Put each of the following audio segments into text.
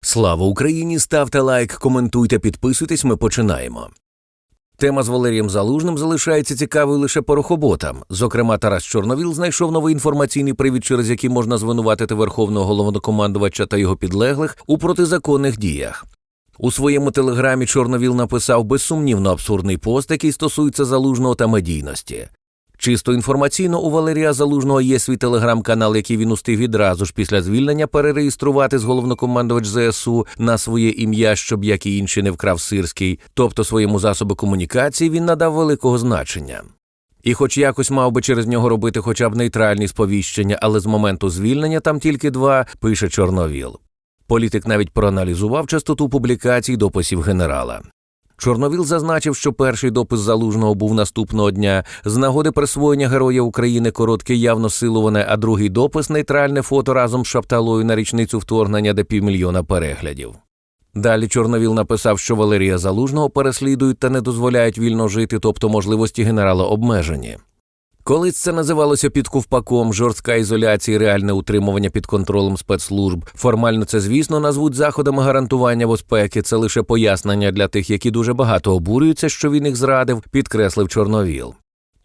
Слава Україні! Ставте лайк, коментуйте, підписуйтесь. Ми починаємо. Тема з Валерієм Залужним залишається цікавою лише порохоботам. Зокрема, Тарас Чорновіл знайшов новий інформаційний привід, через який можна звинуватити верховного головнокомандувача та його підлеглих у протизаконних діях. У своєму телеграмі Чорновіл написав безсумнівно абсурдний пост, який стосується залужного та медійності. Чисто інформаційно у Валерія Залужного є свій телеграм-канал, який він устиг відразу ж після звільнення перереєструвати з головнокомандувач ЗСУ на своє ім'я, щоб як і інші не вкрав сирський, тобто своєму засобу комунікації він надав великого значення. І хоч якось мав би через нього робити хоча б нейтральні сповіщення, але з моменту звільнення там тільки два, пише Чорновіл. Політик навіть проаналізував частоту публікацій дописів генерала. Чорновіл зазначив, що перший допис залужного був наступного дня з нагоди присвоєння Героя України коротке явно силоване, а другий допис нейтральне фото разом з шапталою на річницю вторгнення де півмільйона переглядів. Далі Чорновіл написав, що Валерія Залужного переслідують та не дозволяють вільно жити, тобто можливості генерала обмежені. Колись це називалося підковпаком, жорстка ізоляція, реальне утримування під контролем спецслужб. Формально це, звісно, назвуть заходами гарантування безпеки. Це лише пояснення для тих, які дуже багато обурюються, що він їх зрадив, підкреслив Чорновіл.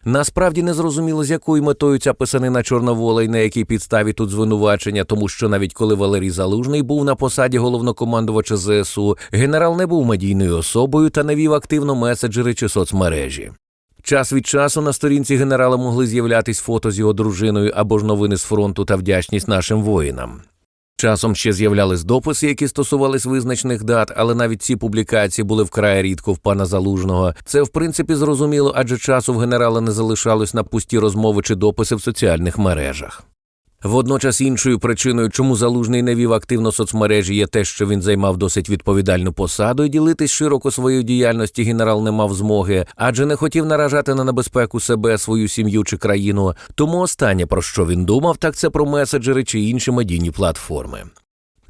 Насправді не зрозуміло, з якою метою ця писанина Чорновола і на якій підставі тут звинувачення, тому що навіть коли Валерій Залужний був на посаді головнокомандувача ЗСУ, генерал не був медійною особою та не вів активно меседжери чи соцмережі. Час від часу на сторінці генерала могли з'являтись фото з його дружиною або ж новини з фронту та вдячність нашим воїнам. Часом ще з'являлись дописи, які стосувались визначених дат, але навіть ці публікації були вкрай рідко в пана залужного. Це в принципі зрозуміло, адже часу в генерала не залишалось на пусті розмови чи дописи в соціальних мережах. Водночас іншою причиною, чому залужний не вів активно соцмережі, є те, що він займав досить відповідальну посаду, і ділитись широко своєю діяльності генерал не мав змоги, адже не хотів наражати на небезпеку себе, свою сім'ю чи країну. Тому останнє про що він думав, так це про меседжери чи інші медійні платформи.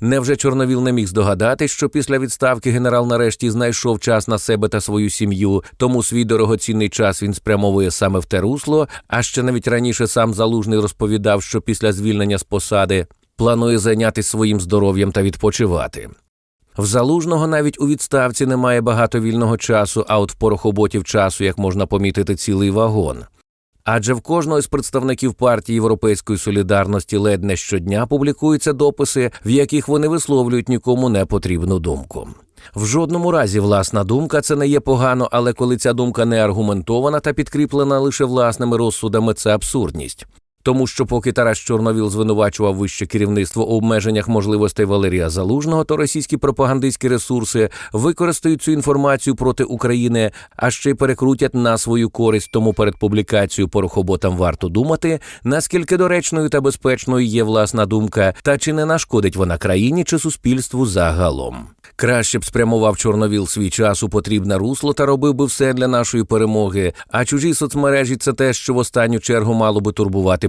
Невже Чорновіл не міг здогадатись, що після відставки генерал нарешті знайшов час на себе та свою сім'ю, тому свій дорогоцінний час він спрямовує саме в те русло, а ще навіть раніше сам залужний розповідав, що після звільнення з посади планує зайнятися своїм здоров'ям та відпочивати. В залужного навіть у відставці немає багато вільного часу, а от в порохоботів часу, як можна помітити, цілий вагон. Адже в кожного з представників партії Європейської солідарності ледь не щодня публікуються дописи, в яких вони висловлюють нікому не потрібну думку. В жодному разі власна думка це не є погано, але коли ця думка не аргументована та підкріплена лише власними розсудами, це абсурдність. Тому що поки Тарас Чорновіл звинувачував вище керівництво у обмеженнях можливостей Валерія Залужного, то російські пропагандистські ресурси використають цю інформацію проти України, а ще й перекрутять на свою користь. Тому перед публікацією порохоботам варто думати, наскільки доречною та безпечною є власна думка, та чи не нашкодить вона країні чи суспільству загалом. Краще б спрямував Чорновіл свій час у потрібне русло та робив би все для нашої перемоги. А чужі соцмережі це те, що в останню чергу мало би турбувати